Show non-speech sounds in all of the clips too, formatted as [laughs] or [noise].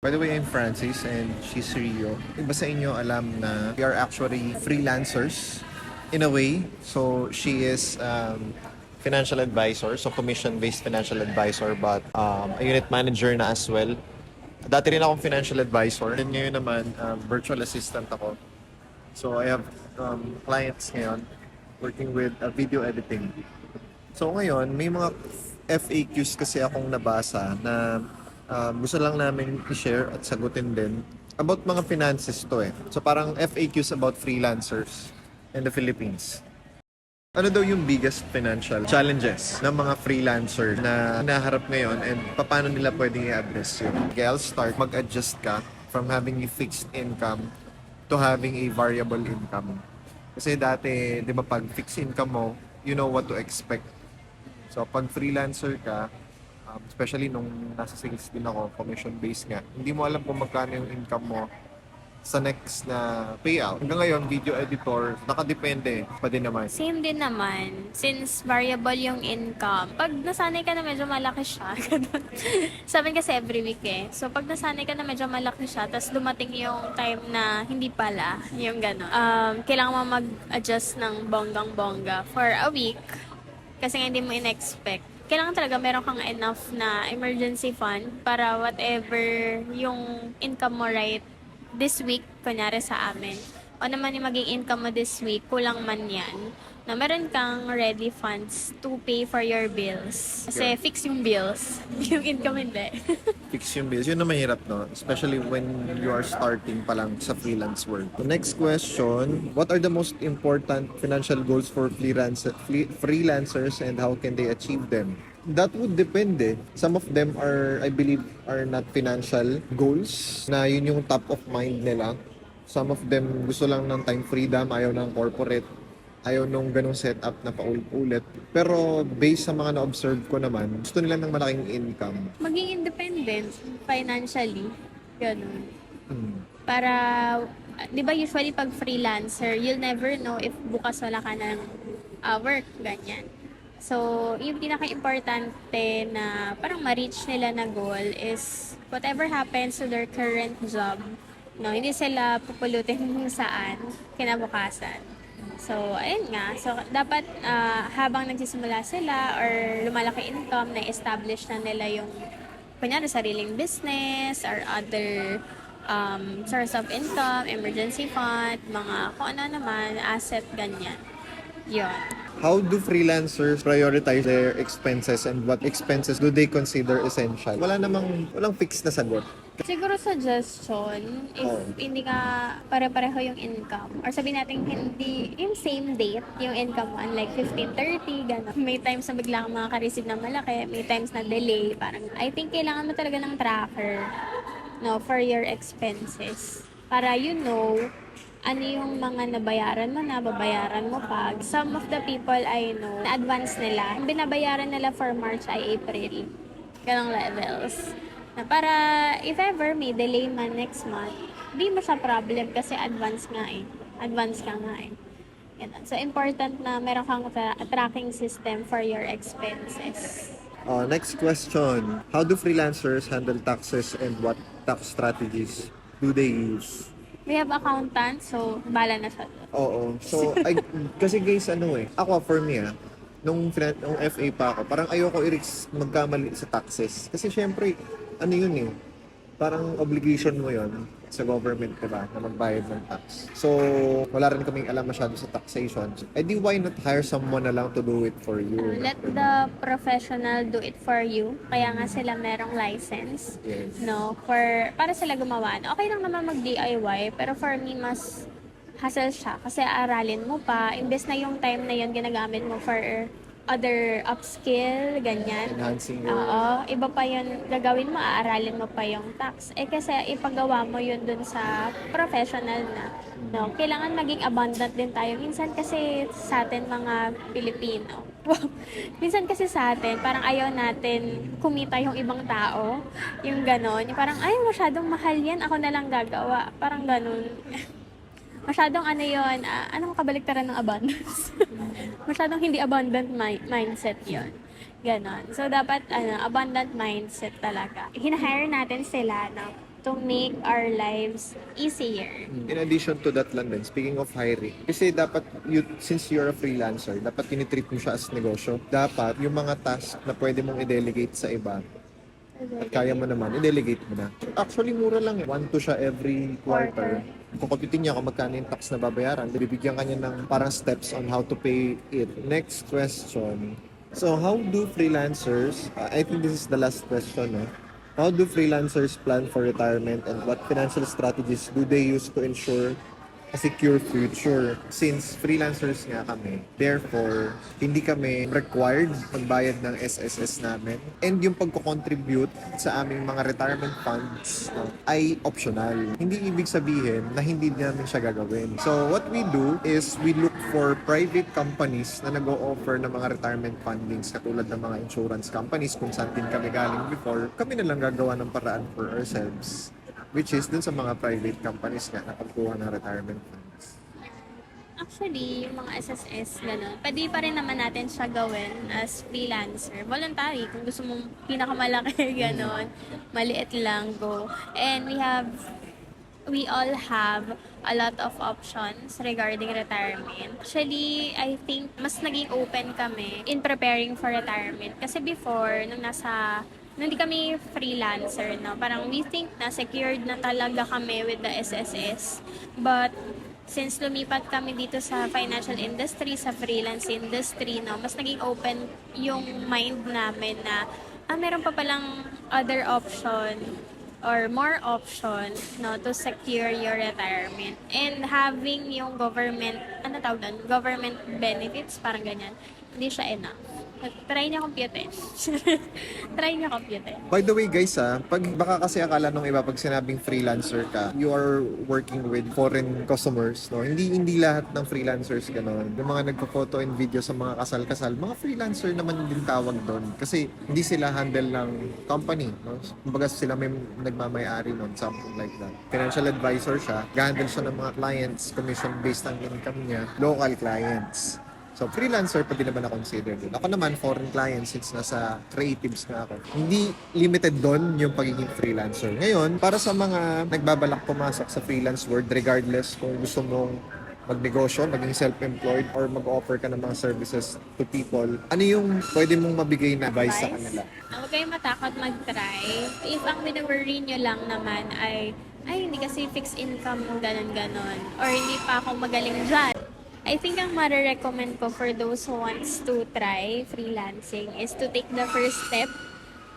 By the way, I'm Francis and she's Rio. Iba sa inyo alam na we are actually freelancers in a way. So she is um, financial advisor, so commission-based financial advisor but um, a unit manager na as well. Dati rin akong financial advisor and ngayon naman um, virtual assistant ako. So I have um, clients ngayon working with uh, video editing. So ngayon, may mga FAQs kasi akong nabasa na um, gusto lang namin i-share at sagutin din about mga finances to eh. So parang FAQs about freelancers in the Philippines. Ano daw yung biggest financial challenges ng mga freelancer na naharap ngayon and paano nila pwedeng i-address yun? Okay, I'll start. Mag-adjust ka from having a fixed income to having a variable income. Kasi dati, di ba pag fixed income mo, you know what to expect. So pag freelancer ka, um, especially nung nasa sales din ako, commission-based nga, hindi mo alam kung magkano yung income mo sa next na payout. Hanggang ngayon, video editor, nakadepende pa din naman. Same din naman, since variable yung income. Pag nasanay ka na medyo malaki siya, [laughs] ganun. Kasi every week eh. So pag nasanay ka na medyo malaki siya, tapos dumating yung time na hindi pala, yung gano'n. Um, kailangan mo mag-adjust ng bonggang-bongga for a week, kasi hindi mo in-expect. Kailangan talaga meron kang enough na emergency fund para whatever yung income mo right this week, kunyari sa amin, o naman yung maging income mo this week, kulang man yan, na meron kang ready funds to pay for your bills. Kasi Yeah. fix yung bills. [laughs] yung income hindi. [laughs] Fix yung bills. Yun na mahirap, no? Especially when you are starting pa lang sa freelance world. The next question, what are the most important financial goals for freelance, fle- freelancers and how can they achieve them? That would depend eh. Some of them are, I believe, are not financial goals na yun yung top of mind nila. Some of them gusto lang ng time freedom, ayaw ng corporate, ayaw nung ganong setup na paulit-ulit. Pero based sa mga na-observe ko naman, gusto nila ng malaking income. maging independent financially. Ganun. Hmm. Para, di ba usually pag freelancer, you'll never know if bukas wala ka ng uh, work, ganyan. So, yung pinaka-importante na parang ma-reach nila na goal is whatever happens to their current job, no, hindi sila pupulutin kung saan kinabukasan. So, ayun nga. So, dapat ah, habang nagsisimula sila or lumalaki income, na-establish na nila yung kunyari sariling business or other um, source of income, emergency fund, mga kung ano naman, asset, ganyan. Yun. How do freelancers prioritize their expenses and what expenses do they consider essential? Wala namang, walang fixed na sagot. Siguro suggestion, if Oh. hindi ka pare-pareho yung income, or sabihin natin hindi, yung same date, yung income mo, unlike 15, 30, gano'n. May times na bigla kang makaka-receive ng malaki, may times na delay, parang, I think kailangan mo talaga ng tracker, no, for your expenses. Para you know, ano yung mga nabayaran mo na, babayaran mo pa. Some of the people I know, na-advance nila, ang binabayaran nila for March ay April. Ganong levels. Na para if ever may delay man next month, di mo siya problem kasi advance nga eh. Advance ka nga eh. Ganun. So, important na meron kang tra- tracking system for your expenses. Uh, next question. How do freelancers handle taxes and what tax strategies do they use? We have accountant, so bala na siya. doon. Oo. So, I, [laughs] kasi guys, ano eh, ako for me ah, nung, nung FA pa ako, parang ayoko i-risk magkamali sa taxes. Kasi syempre, ano yun eh, parang obligation mo yon sa government, diba, na magbayad ng tax. So, wala rin kaming alam masyado sa taxation. Eh di, why not hire someone na lang to do it for you? Uh, let the professional do it for you. Kaya nga sila merong license. Yes. no for para sila gumawa okay lang naman mag DIY pero for me mas hassle siya kasi aralin mo pa imbes na yung time na yun ginagamit mo for other upskill ganyan Enhancing your... Oo, iba pa yun, gagawin mo, aaralin mo pa yung tax. Eh kasi ipagawa mo yun dun sa professional na. No? Kailangan maging abundant din tayo. Minsan kasi sa atin mga Pilipino, [laughs] minsan kasi sa atin, parang ayaw natin kumita yung ibang tao. Yung ganon. Yung parang, ay, masyadong mahal yan, ako na lang gagawa. Parang ganon. [laughs] masyadong ano yon ah, anong kabaliktaran ng abundance? [laughs] masyadong hindi abundant mi- mindset yon Ganon. So, dapat, ano, abundant mindset talaga. Hinahire natin sila, no? to make our lives easier. In addition to that lang din, speaking of hiring, kasi dapat, you, since you're a freelancer, dapat tinitreat mo siya as negosyo. Dapat yung mga task na pwede mong i-delegate sa iba, at kaya mo naman, i-delegate mo na. Actually, mura lang eh. One to siya every quarter. Kung computing niya kung magkano yung tax na babayaran, bibigyan kanya ng parang steps on how to pay it. Next question. So, how do freelancers, uh, I think this is the last question, no? How do freelancers plan for retirement and what financial strategies do they use to ensure a secure future? Since freelancers nga kami, therefore, hindi kami required magbayad ng SSS namin. And yung pagko-contribute sa aming mga retirement funds no, ay optional. Hindi ibig sabihin na hindi namin siya gagawin. So, what we do is we look for private companies na nag-o-offer ng mga retirement fundings katulad ng mga insurance companies kung saan din kami galing before. Kami na lang gagawa ng paraan for ourselves which is dun sa mga private companies nga na pagkuha ng retirement funds. Actually, yung mga SSS, gano'n, pwede pa rin naman natin siya gawin as freelancer. Voluntary, kung gusto mong pinakamalaki, [laughs] gano'n, maliit lang, go. And we have, we all have a lot of options regarding retirement. Actually, I think mas naging open kami in preparing for retirement. Kasi before, nung nasa hindi kami freelancer, no, parang we think na secured na talaga kami with the SSS. But since lumipat kami dito sa financial industry, sa freelance industry, no, mas naging open yung mind namin na ah, meron pa palang other option or more option no? To secure your retirement. And having yung government ano tawag doon? Government benefits parang ganyan hindi siya enough try niya computerin [laughs] try niya computerin By the way guys ah, pag baka kasi akala nung iba pag sinabing freelancer ka, you are working with foreign customers, no? Hindi hindi lahat ng freelancers ganoon. Yung mga nagpo-photo and video sa mga kasal-kasal, mga freelancer naman din tawag doon kasi hindi sila handle ng company, no? Kumbaga sila may nagmamay-ari noon, something like that. Financial advisor siya, gahandle siya ng mga clients, commission based ang income niya, local clients. So, freelancer pa din naman na consider din. Ako naman, foreign client since nasa creatives na ako. Hindi limited doon yung pagiging freelancer. Ngayon, para sa mga nagbabalak pumasok sa freelance world, regardless kung gusto mong magnegosyo, maging self-employed, or mag-offer ka ng mga services to people, ano yung pwede mong mabigay na advice sa Advice? kanila? Ah, Huwag kayong matakot mag-try. If ang winaworry nyo lang naman ay, ay, hindi kasi fixed income mo, ganon-ganon. Or hindi pa ako magaling dyan. I think ang mare-recommend ko for those who wants to try freelancing is to take the first step,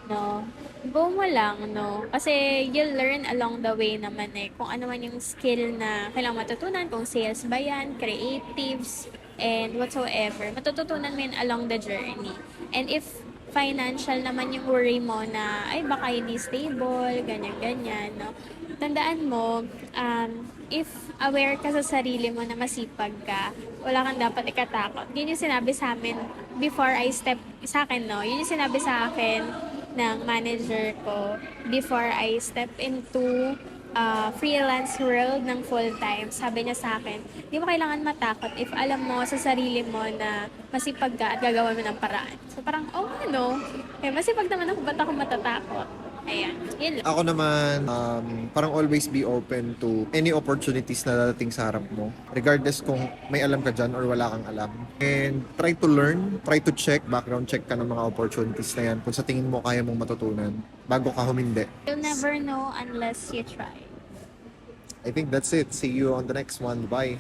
no? Go mo lang, no? Kasi you'll learn along the way naman eh, kung ano man yung skill na kailangan matutunan, kung sales ba yan, creatives, and whatsoever. Matututunan mo yun along the journey. And if financial naman yung worry mo na, ay, baka hindi stable, ganyan-ganyan, no? Tandaan mo, um, if aware ka sa sarili mo na masipag ka, wala kang dapat ikatakot. Yun yung sinabi sa amin before I step, sa akin, no? Yun yung sinabi sa akin ng manager ko before I step into uh, freelance world ng full-time, sabi niya sa akin, di mo kailangan matakot if alam mo sa sarili mo na masipag ka at gagawa mo ng paraan. So parang, oh ano, eh, masipag naman ako, ba't ako matatakot? Ayan, yun lang. Ako naman, um, parang always be open to any opportunities na dadating sa harap mo. Regardless kung may alam ka dyan or wala kang alam. And try to learn, try to check, background check ka ng mga opportunities na yan kung sa tingin mo kaya mong matutunan bago ka humindi. You'll never know unless you try. I think that's it. See you on the next one. Bye.